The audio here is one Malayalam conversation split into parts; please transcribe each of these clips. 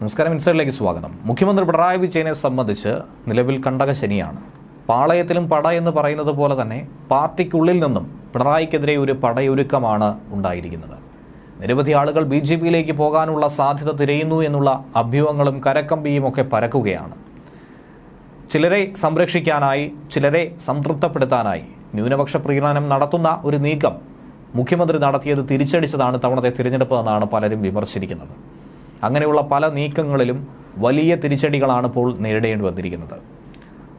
നമസ്കാരം ഇൻസൈഡിലേക്ക് സ്വാഗതം. മുഖ്യമന്ത്രി പിണറായി വിജയനെ സംബന്ധിച്ച് നിലവിൽ കണ്ടക ശനിയാണ്. പാളയത്തിലും പട എന്ന് പറയുന്നത് പോലെ തന്നെ പാർട്ടിക്കുള്ളിൽ നിന്നും പിണറായിക്കെതിരെ ഒരു പടയൊരുക്കമാണ് ഉണ്ടായിരിക്കുന്നത്. നിരവധി ആളുകൾ ബി ജെ പിയിലേക്ക് പോകാനുള്ള സാധ്യത തിരയുന്നു എന്നുള്ള അഭ്യൂഹങ്ങളും കരക്കമ്പിയും ഒക്കെ പരക്കുകയാണ്. ചിലരെ സംരക്ഷിക്കാനായി ചിലരെ സംതൃപ്തപ്പെടുത്താനായി ന്യൂനപക്ഷ പ്രീണനം നടത്തുന്ന ഒരു നീക്കം മുഖ്യമന്ത്രി നടത്തിയത് തിരിച്ചടിച്ചതാണ് തവണത്തെ തിരഞ്ഞെടുപ്പ് എന്നാണ് പലരും വിമർശിക്കുന്നത്. അങ്ങനെയുള്ള പല നീക്കങ്ങളിലും വലിയ തിരിച്ചടികളാണ് ഇപ്പോൾ നേരിടേണ്ടി വന്നിരിക്കുന്നത്.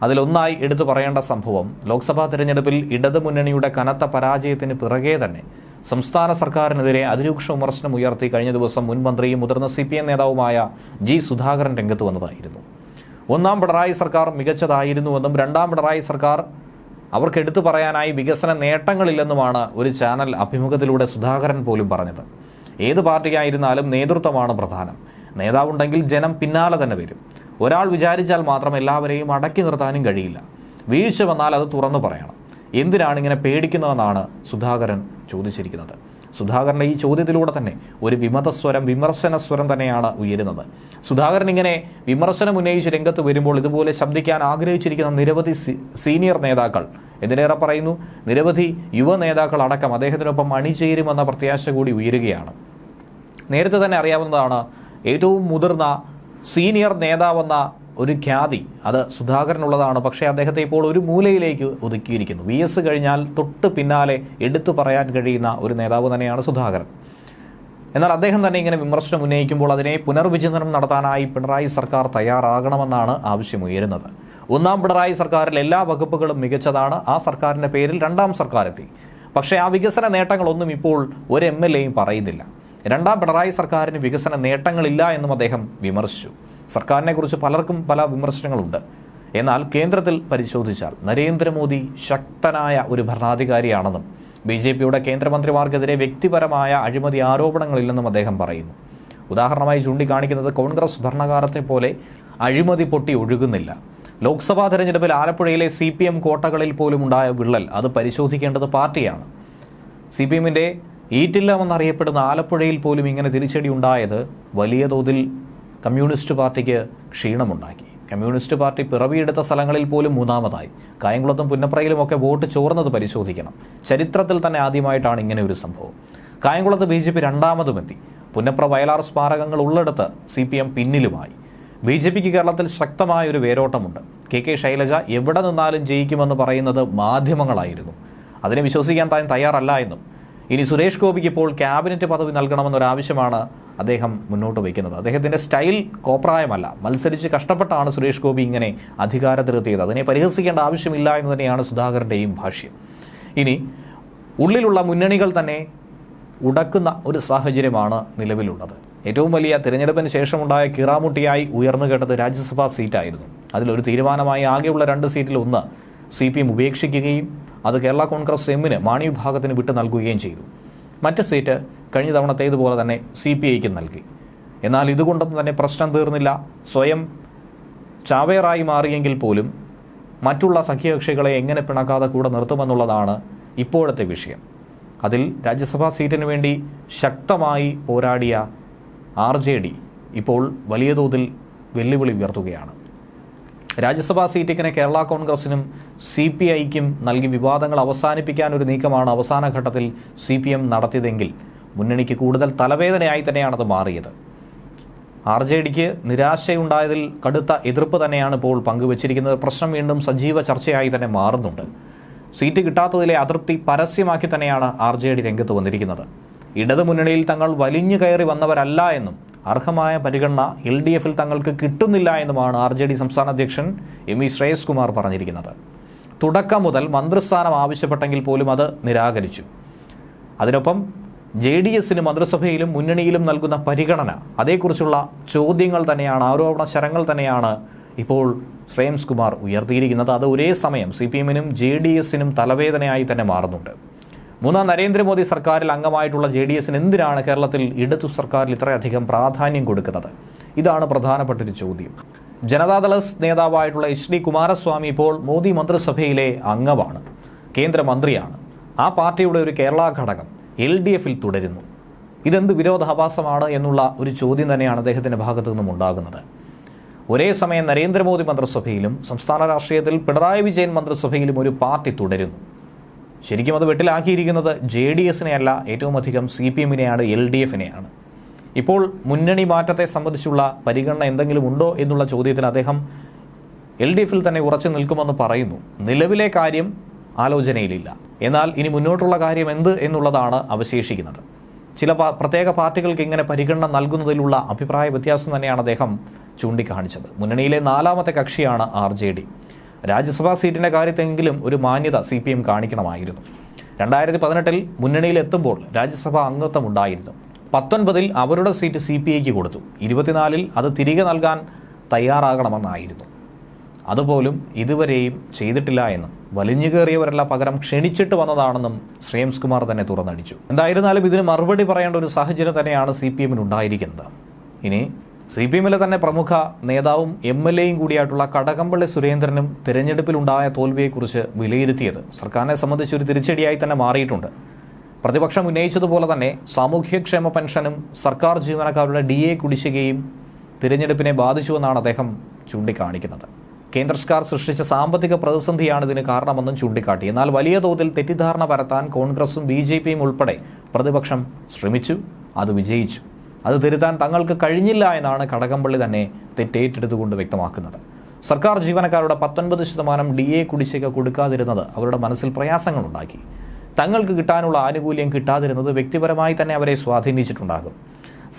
അതിലൊന്നായി എടുത്തു പറയേണ്ട സംഭവം ലോക്സഭാ തിരഞ്ഞെടുപ്പിൽ ഇടതുമുന്നണിയുടെ കനത്ത പരാജയത്തിന് പിറകെ തന്നെ സംസ്ഥാന സർക്കാരിനെതിരെ അതിരൂക്ഷ വിമർശനം ഉയർത്തി കഴിഞ്ഞ ദിവസം മുൻ മന്ത്രിയും മുതിർന്ന സി പി എം നേതാവുമായ ജി സുധാകരൻ രംഗത്ത് വന്നതായിരുന്നു. ഒന്നാം പിണറായി സർക്കാർ മികച്ചതായിരുന്നുവെന്നും രണ്ടാം പിണറായി സർക്കാർ അവർക്ക് എടുത്തു പറയാനായി വികസന നേട്ടങ്ങളില്ലെന്നുമാണ് ഒരു ചാനൽ അഭിമുഖത്തിലൂടെ സുധാകരൻ പോലും പറഞ്ഞത്. ഏത് പാർട്ടിയായിരുന്നാലും നേതൃത്വമാണ് പ്രധാനം. നേതാവുണ്ടെങ്കിൽ ജനം പിന്നാലെ തന്നെ വരും. ഒരാൾ വിചാരിച്ചാൽ മാത്രം എല്ലാവരെയും അടക്കി നിർത്താനും കഴിയില്ല. വീഴ്ച വന്നാൽ അത് തുറന്നു പറയണം. എന്തിനാണ് ഇങ്ങനെ പേടിക്കുന്നതെന്നാണ് സുധാകരൻ ചോദിച്ചിരിക്കുന്നത്. സുധാകരന്റെ ഈ ചോദ്യത്തിലൂടെ തന്നെ ഒരു വിമതസ്വരം വിമർശന സ്വരം തന്നെയാണ് ഉയരുന്നത്. സുധാകരൻ ഇങ്ങനെ വിമർശനം ഉന്നയിച്ച് രംഗത്ത് വരുമ്പോൾ ഇതുപോലെ ശബ്ദിക്കാൻ ആഗ്രഹിച്ചിരിക്കുന്ന നിരവധി സീനിയർ നേതാക്കൾ എന്തിനേറെ പറയുന്നു? നിരവധി യുവ നേതാക്കൾ അടക്കം അദ്ദേഹത്തിനൊപ്പം അണിചേരുമെന്ന പ്രത്യാശ കൂടി ഉയരുകയാണ്. നേരത്തെ തന്നെ അറിയാവുന്നതാണ് ഏറ്റവും മുതിർന്ന സീനിയർ നേതാവെന്ന ഒരു ഖ്യാതി. അത് സുധാകരനുള്ളതാണ്. പക്ഷേ അദ്ദേഹത്തെ ഇപ്പോൾ ഒരു മൂലയിലേക്ക് ഒതുക്കിയിരിക്കുന്നു. വി എസ് കഴിഞ്ഞാൽ തൊട്ട് പിന്നാലെ എടുത്തു പറയാൻ കഴിയുന്ന ഒരു നേതാവ് തന്നെയാണ് സുധാകരൻ. എന്നാൽ അദ്ദേഹം തന്നെ ഇങ്ങനെ വിമർശനം ഉന്നയിക്കുമ്പോൾ അതിനെ പുനർവിചിന്തനം നടത്താനായി പിണറായി സർക്കാർ തയ്യാറാകണമെന്നാണ് ആവശ്യമുയരുന്നത്. ഒന്നാം പിണറായി സർക്കാരിൽ എല്ലാ വകുപ്പുകളും മികച്ചതാണ്. ആ സർക്കാരിന്റെ പേരിൽ രണ്ടാം സർക്കാരെത്തി. പക്ഷേ ആ വികസന നേട്ടങ്ങളൊന്നും ഇപ്പോൾ ഒരു എം എൽ എയും പറയുന്നില്ല. രണ്ടാം പിണറായി സർക്കാരിന് വികസന നേട്ടങ്ങളില്ല എന്നും അദ്ദേഹം വിമർശിച്ചു. സർക്കാരിനെ കുറിച്ച് പലർക്കും പല വിമർശനങ്ങളുണ്ട്. എന്നാൽ കേന്ദ്രത്തിൽ പരിശോധിച്ചാൽ നരേന്ദ്രമോദി ശക്തനായ ഒരു ഭരണാധികാരിയാണെന്നും ബി ജെ പിയുടെ കേന്ദ്രമന്ത്രിമാർക്കെതിരെ വ്യക്തിപരമായ അഴിമതി ആരോപണങ്ങളില്ലെന്നും അദ്ദേഹം പറയുന്നു. ഉദാഹരണമായി ചൂണ്ടിക്കാണിക്കുന്നത് കോൺഗ്രസ് ഭരണകാലത്തെ പോലെ അഴിമതി പൊട്ടി ഒഴുകുന്നില്ല. ലോക്സഭാ തെരഞ്ഞെടുപ്പിൽ ആലപ്പുഴയിലെ സി പി എം കോട്ടകളിൽ പോലും ഉണ്ടായ വിള്ളൽ അത് പരിശോധിക്കേണ്ടത് പാർട്ടിയാണ്. സി പി എമ്മിന്റെ ഈറ്റില്ലമെന്നറിയപ്പെടുന്ന ആലപ്പുഴയിൽ പോലും ഇങ്ങനെ തിരിച്ചടി ഉണ്ടായത് വലിയ തോതിൽ കമ്മ്യൂണിസ്റ്റ് പാർട്ടിക്ക് ക്ഷീണമുണ്ടാക്കി. കമ്മ്യൂണിസ്റ്റ് പാർട്ടി പിറവിയെടുത്ത സ്ഥലങ്ങളിൽ പോലും മൂന്നാമതായി. കായംകുളത്തും പുന്നപ്രയിലും ഒക്കെ വോട്ട് ചോർന്നത് പരിശോധിക്കണം. ചരിത്രത്തിൽ തന്നെ ആദ്യമായിട്ടാണ് ഇങ്ങനെ ഒരു സംഭവം. കായംകുളത്ത് ബി ജെ പി രണ്ടാമതുമെത്തി. പുന്നപ്ര വയലാർ സ്മാരകങ്ങൾ ഉള്ളിടത്ത് സി പി എം പിന്നിലുമായി. ബി ജെ പിക്ക് കേരളത്തിൽ ശക്തമായ ഒരു വേരോട്ടമുണ്ട്. കെ കെ ശൈലജ എവിടെ നിന്നാലും ജയിക്കുമെന്ന് പറയുന്നത് മാധ്യമങ്ങളായിരുന്നു. അതിനെ വിശ്വസിക്കാൻ താൻ തയ്യാറല്ല എന്നും ഇനി സുരേഷ് ഗോപിക്ക് ഇപ്പോൾ ക്യാബിനറ്റ് പദവി നൽകണമെന്നൊരാവശ്യമാണ് അദ്ദേഹം മുന്നോട്ട് വയ്ക്കുന്നത്. അദ്ദേഹത്തിന്റെ സ്റ്റൈൽ കോപ്രായമല്ല. മത്സരിച്ച് കഷ്ടപ്പെട്ടാണ് സുരേഷ് ഗോപി ഇങ്ങനെ അധികാരത്തിലെത്തിയത്. അതിനെ പരിഹസിക്കേണ്ട ആവശ്യമില്ല എന്ന് തന്നെയാണ് സുധാകരന്റെയും ഭാഷ്യം. ഇനി ഉള്ളിലുള്ള മുന്നണികൾ തന്നെ ഉടക്കുന്ന ഒരു സാഹചര്യമാണ് നിലവിലുള്ളത്. ഏറ്റവും വലിയ തിരഞ്ഞെടുപ്പിന് ശേഷമുണ്ടായ കീറാമുട്ടിയായി ഉയർന്നു കേട്ടത് രാജ്യസഭാ സീറ്റായിരുന്നു. അതിലൊരു തീരുമാനമായി ആകെയുള്ള രണ്ട് സീറ്റിൽ ഒന്ന് സി പി എം ഉപേക്ഷിക്കുകയും അത് കേരള കോൺഗ്രസ് എമ്മിന് മാണി വിഭാഗത്തിന് വിട്ടു നൽകുകയും ചെയ്തു. മറ്റ് സീറ്റ് കഴിഞ്ഞ തവണത്തേതുപോലെ തന്നെ സി പി ഐക്ക് നൽകി. എന്നാൽ ഇതുകൊണ്ടൊന്നും തന്നെ പ്രശ്നം തീർന്നില്ല. സ്വയം ചാവേറായി മാറിയെങ്കിൽ പോലും മറ്റുള്ള സഖ്യകക്ഷികളെ എങ്ങനെ പിണക്കാതെ കൂടെ നിർത്തുമെന്നുള്ളതാണ് ഇപ്പോഴത്തെ വിഷയം. അതിൽ രാജ്യസഭാ സീറ്റിന് വേണ്ടി ശക്തമായി പോരാടിയ ആർ ജെ ഡി ഇപ്പോൾ വലിയ തോതിൽ വെല്ലുവിളി ഉയർത്തുകയാണ്. രാജ്യസഭാ സീറ്റ് ഇങ്ങനെ കേരള കോൺഗ്രസിനും സി പി ഐക്കും നൽകി വിവാദങ്ങൾ അവസാനിപ്പിക്കാൻ ഒരു നീക്കമാണ് അവസാന ഘട്ടത്തിൽ സി പി എം നടത്തിയതെങ്കിൽ മുന്നണിക്ക് കൂടുതൽ തലവേദനയായി തന്നെയാണത് മാറിയത്. ആർ ജെ ഡിക്ക് നിരാശയുണ്ടായതിൽ കടുത്ത എതിർപ്പ് തന്നെയാണ് ഇപ്പോൾ പങ്കുവച്ചിരിക്കുന്നത്. പ്രശ്നം വീണ്ടും സജീവ ചർച്ചയായി തന്നെ മാറുന്നുണ്ട്. സീറ്റ് കിട്ടാത്തതിലെ അതൃപ്തി പരസ്യമാക്കി തന്നെയാണ് ആർ ജെ ഡി രംഗത്ത് വന്നിരിക്കുന്നത്. ഇടതുമുന്നണിയിൽ തങ്ങൾ വലിഞ്ഞു കയറി വന്നവരല്ല എന്നും അർഹമായ പരിഗണന എൽ ഡി എഫിൽ തങ്ങൾക്ക് കിട്ടുന്നില്ല എന്നുമാണ് ആർ ജെ ഡി സംസ്ഥാന അധ്യക്ഷൻ എം വി ശ്രേയസ് കുമാർ പറഞ്ഞിരിക്കുന്നത്. തുടക്കം മുതൽ മന്ത്രിസ്ഥാനം ആവശ്യപ്പെട്ടെങ്കിൽ പോലും അത് നിരാകരിച്ചു. അതിനൊപ്പം ജെ ഡി എസിന് മന്ത്രിസഭയിലും മുന്നണിയിലും നൽകുന്ന പരിഗണന അതേക്കുറിച്ചുള്ള ചോദ്യങ്ങൾ തന്നെയാണ് ആരോപണ ശരങ്ങൾ തന്നെയാണ് ഇപ്പോൾ ശ്രേയംസ് കുമാർ ഉയർത്തിയിരിക്കുന്നത്. അത് ഒരേ സമയം സി പി എമ്മിനും ജെ ഡി എസിനും തലവേദനയായി തന്നെ മാറുന്നുണ്ട്. മൂന്നാം നരേന്ദ്രമോദി സർക്കാരിൽ അംഗമായിട്ടുള്ള ജെ ഡി എസിന് എന്തിനാണ് കേരളത്തിൽ ഇടതു സർക്കാരിൽ ഇത്രയധികം പ്രാധാന്യം കൊടുക്കുന്നത്? ഇതാണ് പ്രധാനപ്പെട്ട ഒരു ചോദ്യം. ജനതാദള നേതാവായിട്ടുള്ള എച്ച് ഡി കുമാരസ്വാമി ഇപ്പോൾ മോദി മന്ത്രിസഭയിലെ അംഗമാണ് കേന്ദ്രമന്ത്രിയാണ്. ആ പാർട്ടിയുടെ ഒരു കേരള ഘടകം എൽ ഡി എഫിൽ തുടരുന്നു. ഇതെന്ത് വിരോധാഭാസമാണ് എന്നുള്ള ഒരു ചോദ്യം തന്നെയാണ് അദ്ദേഹത്തിന്റെ ഭാഗത്തു നിന്നും ഉണ്ടാകുന്നത്. ഒരേ സമയം നരേന്ദ്രമോദി മന്ത്രിസഭയിലും സംസ്ഥാന രാഷ്ട്രീയത്തിൽ പിണറായി വിജയൻ മന്ത്രിസഭയിലും ഒരു പാർട്ടി തുടരുന്നു. ശരിക്കും അത് വെട്ടിലാക്കിയിരിക്കുന്നത് ജെ ഡി എസിനെയല്ല ഏറ്റവും അധികം സി പി എമ്മിനെയാണ് എൽ ഡി എഫിനെയാണ്. ഇപ്പോൾ മുന്നണി മാറ്റത്തെ സംബന്ധിച്ചുള്ള പരിഗണന എന്തെങ്കിലും ഉണ്ടോ എന്നുള്ള ചോദ്യത്തിന് അദ്ദേഹം എൽ ഡി എഫിൽ തന്നെ ഉറച്ചു നിൽക്കുമെന്ന് പറയുന്നു. നിലവിലെ കാര്യം ആലോചനയിലില്ല. എന്നാൽ ഇനി മുന്നോട്ടുള്ള കാര്യം എന്ത് എന്നുള്ളതാണ് അവശേഷിക്കുന്നത്. ചില പ്രത്യേക പാർട്ടികൾക്ക് ഇങ്ങനെ പരിഗണന നൽകുന്നതിലുള്ള അഭിപ്രായ വ്യത്യാസം തന്നെയാണ് അദ്ദേഹം ചൂണ്ടിക്കാണിച്ചത്. മുന്നണിയിലെ നാലാമത്തെ കക്ഷിയാണ് ആർ രാജ്യസഭാ സീറ്റിന്റെ കാര്യത്തെങ്കിലും ഒരു മാന്യത സി പി എം കാണിക്കണമായിരുന്നു. രണ്ടായിരത്തി പതിനെട്ടിൽ മുന്നണിയിലെത്തുമ്പോൾ രാജ്യസഭാ അംഗത്വം ഉണ്ടായിരുന്നു. പത്തൊൻപതിൽ അവരുടെ സീറ്റ് സി പി ഐക്ക് കൊടുത്തു. ഇരുപത്തിനാലിൽ അത് തിരികെ നൽകാൻ തയ്യാറാകണമെന്നായിരുന്നു. അതുപോലും ഇതുവരെയും ചെയ്തിട്ടില്ല എന്നും വലിഞ്ഞു കയറിയവരല്ല പകരം ക്ഷണിച്ചിട്ട് വന്നതാണെന്നും ശ്രേംസ് കുമാർ തന്നെ തുറന്നടിച്ചു. എന്തായിരുന്നാലും ഇതിന് മറുപടി പറയേണ്ട ഒരു സാഹചര്യം തന്നെയാണ് സി പി എമ്മിന് ഉണ്ടായിരിക്കുന്നത്. ഇനി സി പി എമ്മിലെ തന്നെ പ്രമുഖ നേതാവും എം എൽ എയും കൂടിയായിട്ടുള്ള കടകംപള്ളി സുരേന്ദ്രനും തിരഞ്ഞെടുപ്പിലുണ്ടായ തോൽവിയെക്കുറിച്ച് വിലയിരുത്തിയത് സർക്കാരിനെ സംബന്ധിച്ച് ഒരു തിരിച്ചടിയായി തന്നെ മാറിയിട്ടുണ്ട്. പ്രതിപക്ഷം ഉന്നയിച്ചതുപോലെ തന്നെ സാമൂഹ്യക്ഷേമ പെൻഷനും സർക്കാർ ജീവനക്കാരുടെ ഡി എ കുടിശ്ശികയും തിരഞ്ഞെടുപ്പിനെ ബാധിച്ചുവെന്നാണ് അദ്ദേഹം ചൂണ്ടിക്കാണിക്കുന്നത്. കേന്ദ്ര സർക്കാർ സൃഷ്ടിച്ച സാമ്പത്തിക പ്രതിസന്ധിയാണ് ഇതിന് കാരണമെന്നും ചൂണ്ടിക്കാട്ടി. എന്നാൽ വലിയ തോതിൽ തെറ്റിദ്ധാരണ പരത്താൻ കോൺഗ്രസും ബി ഉൾപ്പെടെ പ്രതിപക്ഷം ശ്രമിച്ചു അത് വിജയിച്ചു. അത് തിരുത്താൻ തങ്ങൾക്ക് കഴിഞ്ഞില്ല എന്നാണ് കടകംപള്ളി തന്നെ തെറ്റേറ്റെടുത്തുകൊണ്ട് വ്യക്തമാക്കുന്നത്. സർക്കാർ ജീവനക്കാരുടെ പത്തൊൻപത് ശതമാനം ഡി എ കുടിശ്ശിക കൊടുക്കാതിരുന്നത് അവരുടെ മനസ്സിൽ പ്രയാസങ്ങളുണ്ടാക്കി. തങ്ങൾക്ക് കിട്ടാനുള്ള ആനുകൂല്യം കിട്ടാതിരുന്നത് വ്യക്തിപരമായി തന്നെ അവരെ സ്വാധീനിച്ചിട്ടുണ്ടാകും.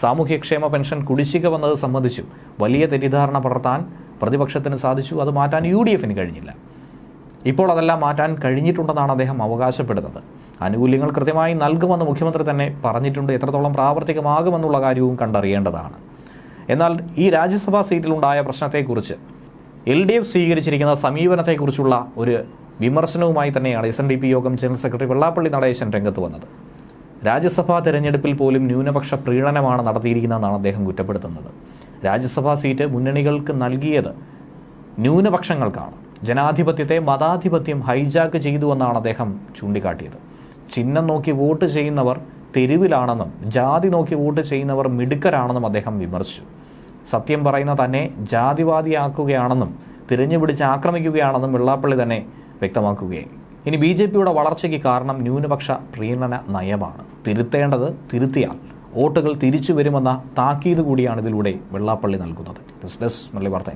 സാമൂഹ്യക്ഷേമ പെൻഷൻ കുടിശ്ശിക വന്നത് സംബന്ധിച്ചും വലിയ തെറ്റിദ്ധാരണ പടർത്താൻ പ്രതിപക്ഷത്തിന് സാധിച്ചു. അത് മാറ്റാൻ യു ഡി എഫിന് കഴിഞ്ഞില്ല. ഇപ്പോൾ അതെല്ലാം മാറ്റാൻ കഴിഞ്ഞിട്ടുണ്ടെന്നാണ് അദ്ദേഹം അവകാശപ്പെടുന്നത്. ആനുകൂല്യങ്ങൾ കൃത്യമായി നൽകുമെന്ന് മുഖ്യമന്ത്രി തന്നെ പറഞ്ഞിട്ടുണ്ട്. എത്രത്തോളം പ്രാവർത്തികമാകുമെന്നുള്ള കാര്യവും കണ്ടറിയേണ്ടതാണ്. എന്നാൽ ഈ രാജ്യസഭാ സീറ്റിലുണ്ടായ പ്രശ്നത്തെക്കുറിച്ച് എൽ ഡി എഫ് സ്വീകരിച്ചിരിക്കുന്ന സമീപനത്തെക്കുറിച്ചുള്ള ഒരു വിമർശനവുമായി തന്നെയാണ് എസ് എൻ ഡി പി യോഗം ജനറൽ സെക്രട്ടറി വെള്ളാപ്പള്ളി നടേശൻ രംഗത്ത് വന്നത്. രാജ്യസഭാ തെരഞ്ഞെടുപ്പിൽ പോലും ന്യൂനപക്ഷ പ്രീണനമാണ് നടത്തിയിരിക്കുന്നതെന്നാണ് അദ്ദേഹം കുറ്റപ്പെടുത്തുന്നത്. രാജ്യസഭാ സീറ്റ് മുന്നണികൾക്ക് നൽകിയത് ന്യൂനപക്ഷങ്ങൾക്കാണ്. ജനാധിപത്യത്തെ മതാധിപത്യം ഹൈജാക്ക് ചെയ്തുവെന്നാണ് അദ്ദേഹം ചൂണ്ടിക്കാട്ടിയത്. ചിഹ്നം നോക്കി വോട്ട് ചെയ്യുന്നവർ തെരുവിലാണെന്നും ജാതി നോക്കി വോട്ട് ചെയ്യുന്നവർ മിടുക്കരാണെന്നും അദ്ദേഹം വിമർശിച്ചു. സത്യം പറയുന്ന തന്നെ ജാതിവാദിയാക്കുകയാണെന്നും തിരഞ്ഞു പിടിച്ച് ആക്രമിക്കുകയാണെന്നും വെള്ളാപ്പള്ളി തന്നെ വ്യക്തമാക്കുകയായി. ഇനി ബി ജെ പിയുടെ വളർച്ചയ്ക്ക് കാരണം ന്യൂനപക്ഷ പ്രീണന നയമാണ്. തിരുത്തേണ്ടത് തിരുത്തിയാൽ വോട്ടുകൾ തിരിച്ചു വരുമെന്ന താക്കീത് കൂടിയാണ് ഇതിലൂടെ വെള്ളാപ്പള്ളി നൽകുന്നത്. ന്യൂസ് ഡെസ്ക് മല്ലി വാർത്ത